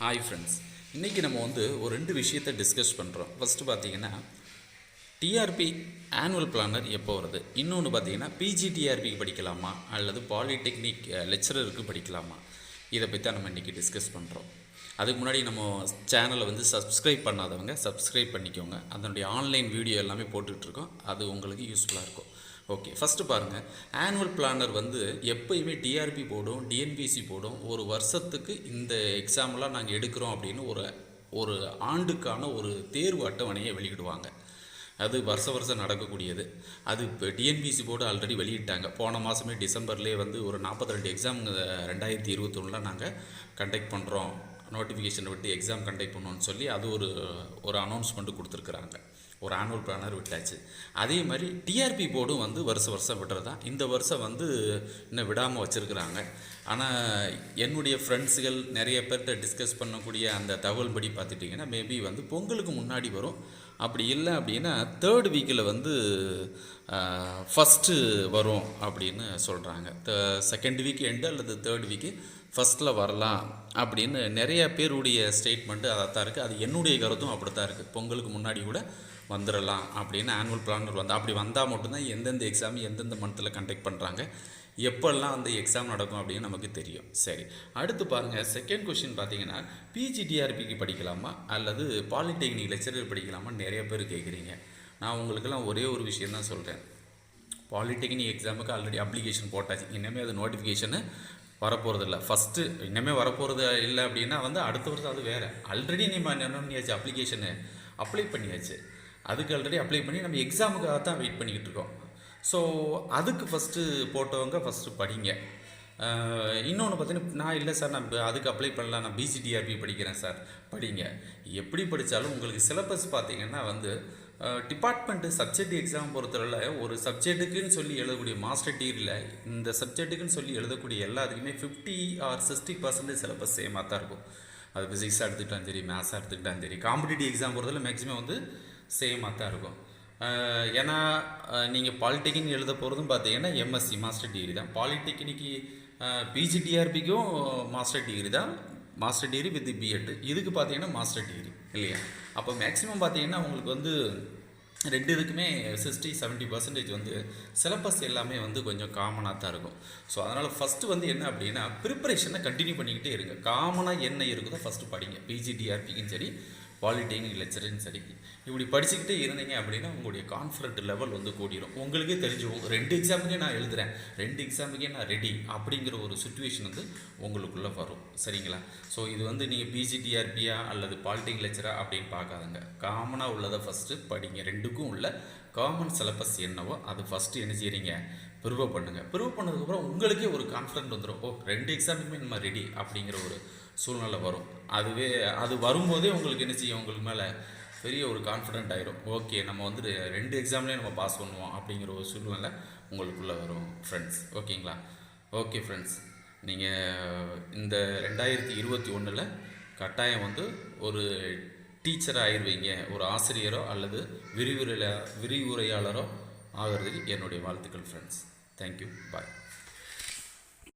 Hi friends இன்றைக்கி நம்ம வந்து ஒரு ரெண்டு விஷயத்தை டிஸ்கஸ் பண்ணுறோம் ஃபஸ்ட்டு பார்த்தீங்கன்னா டிஆர்பி ஆனுவல் பிளானர் எப்போ வருது? இன்னொன்று பார்த்தீங்கன்னா பிஜி டிஆர்பிக்கு படிக்கலாமா? அல்லது பாலிடெக்னிக் லெக்சரருக்கு படிக்கலாமா? இதை பற்றி தான் நம்ம இன்றைக்கி டிஸ்கஸ் பண்ணுறோம் அதுக்கு முன்னாடி நம்ம சேனலை வந்து சப்ஸ்கிரைப் பண்ணாதவங்க சப்ஸ்கிரைப் பண்ணிக்கோங்க. அதனுடைய ஆன்லைன் வீடியோ எல்லாமே போட்டுட்ருக்கோம் அது உங்களுக்கு யூஸ்ஃபுல்லாக இருக்கும். ஓகே ஃபஸ்ட்டு பாருங்கள் ஆனுவல் பிளானர் வந்து எப்பயுமே டிஆர்பி போடும் டிஎன்பிசி போடும். ஒரு வருஷத்துக்கு இந்த எக்ஸாம்லாம் நாங்கள் எடுக்கிறோம் அப்படின்னு ஒரு ஒரு ஆண்டுக்கான ஒரு தேர்வு அட்டவணையை வெளியிடுவாங்க. அது வருஷ வருஷம் நடக்கக்கூடியது. அது இப்போ டிஎன்பிசி போர்டு ஆல்ரெடி வெளியிட்டாங்க. போன மாதமே டிசம்பர்லேயே வந்து ஒரு நாற்பத்தி ரெண்டு எக்ஸாம் ரெண்டாயிரத்தி இருபத்தொன்னில் நாங்கள் கண்டக்ட் பண்ணுறோம் நோட்டிஃபிகேஷனை விட்டு எக்ஸாம் கண்டக்ட் பண்ணணும்னு சொல்லி அது ஒரு ஒரு அனௌன்ஸ்மெண்ட்டு கொடுத்துருக்குறாங்க. ஒரு ஆனுவல் பிளானர் விட்டாச்சு. அதே மாதிரி டிஆர்பி போர்டும் வந்து வருஷ வருஷம் விடுறது? தான் இந்த வருஷம் வந்து இன்னும் விடாமல் வச்சுருக்குறாங்க. ஆனால் என்னுடைய ஃப்ரெண்ட்ஸுகள் நிறைய பேர்கிட்ட டிஸ்கஸ் பண்ணக்கூடிய அந்த தகவல் படி பார்த்துட்டிங்கன்னா மேபி வந்து பொங்கலுக்கு முன்னாடி வரும். அப்படி இல்லை அப்படின்னா தேர்ட் வீக்கில் வந்து ஃபஸ்ட்டு வரும் அப்படின்னு சொல்கிறாங்க த செகண்ட் வீக் எண்டு அல்லது தேர்ட் வீக்கு ஃபஸ்ட்டில் வரலாம் அப்படின்னு நிறைய பேருடைய ஸ்டேட்மெண்ட்டு அதாக தான் இருக்குது அது என்னுடைய கருத்தும் அப்படி தான் இருக்குது பொங்கலுக்கு முன்னாடி கூட வந்துடலாம் அப்படின்னு ஆனுவல் பிளானர் வந்து அப்படி வந்தால் மட்டும்தான் எந்தெந்த எக்ஸாம் எந்தெந்த மந்தத்தில் கண்டக்ட் பண்ணுறாங்க எப்போல்லாம் அந்த எக்ஸாம் நடக்கும் அப்படின்னு நமக்கு தெரியும். சரி. அடுத்து பாருங்கள் செகண்ட் கொஷின் பார்த்தீங்கன்னா பிஜிடிஆர்பிக்கு படிக்கலாமா? அல்லது பாலிடெக்னிக் லெக்சரர் படிக்கலாமா? நிறைய பேர் கேட்குறீங்க நான் உங்களுக்கெல்லாம் ஒரே ஒரு விஷயம் தான் சொல்கிறேன் பாலிடெக்னிக் எக்ஸாமுக்கு ஆல்ரெடி அப்ளிகேஷன் போட்டாச்சு. இனிமேல் அது நோட்டிஃபிகேஷனு வரப்போகிறது இல்லை ஃபஸ்ட்டு இன்னமே வரப்போகிறது இல்லை அப்படின்னா வந்து அடுத்த வருஷம் அது வேறு. ஆல்ரெடி நம்ம என்ன பண்ணியாச்சு? அப்ளிகேஷனு அப்ளை பண்ணியாச்சு. அதுக்கு ஆல்ரெடி அப்ளை பண்ணி நம்ம எக்ஸாமுக்காக தான் வெயிட் பண்ணிக்கிட்டு இருக்கோம். ஸோ அதுக்கு ஃபஸ்ட்டு போட்டவங்க ஃபஸ்ட்டு படிங்க. இன்னொன்று பார்த்தீங்கன்னா நான் இல்லை சார் நான் அதுக்கு அப்ளை பண்ணலாம் நான் பிசிடிஆர்பி படிக்கிறேன் சார் படிங்க. எப்படி படித்தாலும் உங்களுக்கு சிலபஸ் பார்த்தீங்கன்னா வந்து டிபார்ட்மெண்ட்டு சப்ஜெக்ட் எக்ஸாம் பொறுத்தவரையில் ஒரு சப்ஜெக்ட்டுக்குன்னு சொல்லி எழுதக்கூடிய மாஸ்டர் டிகிரியில் இந்த சப்ஜெக்ட்டுக்குன்னு சொல்லி எழுதக்கூடிய எல்லாத்துக்குமே fifty or sixty percentage syllabus சேமாக தான் இருக்கும். அது ஃபிசிக்ஸாக எடுத்துக்கிட்டாலும் சரி மேத்ஸாக எடுத்துக்கிட்டாலும் சரி காம்படிட்டிவ் எக்ஸாம் பொறுத்தவரை மேக்ஸிமம் வந்து சேமாக தான் இருக்கும். ஏன்னா நீங்கள் பாலிடெக்னிக் எழுத போகிறதும் பார்த்தீங்கன்னா எம்எஸ்சி மாஸ்டர் டிகிரி தான். பாலிடெக்னிக்கு பிஜிடிஆர்பிக்கும் மாஸ்டர் டிகிரி தான். மாஸ்டர் டிகிரி வித் பிஎட் இதுக்கு பார்த்தீங்கன்னா மாஸ்டர் டிகிரி இல்லையா? அப்போ மேக்ஸிமம் பார்த்தீங்கன்னா உங்களுக்கு வந்து ரெண்டு இதுக்குமே சிக்ஸ்டி செவன்ட்டி பர்சன்டேஜ் வந்து சிலபஸ் எல்லாமே வந்து கொஞ்சம் காமனாக தான் இருக்கும். ஸோ அதனால் ஃபஸ்ட்டு வந்து என்ன அப்படின்னா ப்ரிப்பரேஷனை கண்டினியூ பண்ணிக்கிட்டே இருங்க. காமனாக என்ன இருக்குதோ ஃபஸ்ட்டு படிங்க. பிஜிடிஆர்பிக்கும் சரி பாலிடெக்னிக் லெக்சரும் சரி. இப்படி படிச்சுக்கிட்டே இருந்தீங்க அப்படின்னா உங்களுடைய கான்ஃபிடென்ட் லெவல் வந்து கூடிரும். உங்களுக்கே தெரிஞ்சு ரெண்டு எக்ஸாமுக்கே நான் எழுதுகிறேன் ரெண்டு எக்ஸாமுக்கே நான் ரெடி அப்படிங்கிற ஒரு சுச்சுவேஷன் வந்து உங்களுக்குள்ளே வரும். சரிங்களா? ஸோ இது வந்து நீங்கள் பிஜிடிஆர்பியா அல்லது பாலிடெக்னிக் லெக்சரா அப்படின்னு பார்க்காதுங்க. காமனாக உள்ளதை ஃபஸ்ட்டு படிங்க. ரெண்டுக்கும் உள்ள காமன் சிலபஸ் என்னவோ அது ஃபஸ்ட்டு என்ன செய்கிறீங்க ப்ரிவ் பண்ணுங்கள் ப்ரிவ் பண்ணதுக்கப்புறம் உங்களுக்கே ஒரு கான்ஃபிடென்ட் வந்துடும் ஓ ரெண்டு எக்ஸாமுக்குமே நம்ம ரெடி அப்படிங்கிற ஒரு சூழ்நிலை வரும். அதுவே அது வரும்போதே உங்களுக்கு என்ன செய்யும்? உங்களுக்கு மேலே பெரிய ஒரு கான்ஃபிடென்ட் ஆயிரும். ஓகே நம்ம வந்து ரெண்டு எக்ஸாம்லேயும் நம்ம பாஸ் பண்ணுவோம் அப்படிங்கிற ஒரு சூழ்நிலை உங்களுக்குள்ளே வரும் ஃப்ரெண்ட்ஸ் ஓகேங்களா ஓகே ஃப்ரெண்ட்ஸ் நீங்கள் இந்த ரெண்டாயிரத்தி இருபத்தி ஒன்றில் கட்டாயம் வந்து ஒரு டீச்சராக ஆயிடுவீங்க ஒரு ஆசிரியரோ அல்லது விரிவுரையில் விரிவுரையாளரோ ஆகிறதுக்கு என்னுடைய வாழ்த்துக்கள் ஃப்ரெண்ட்ஸ் தேங்க்யூ பாய்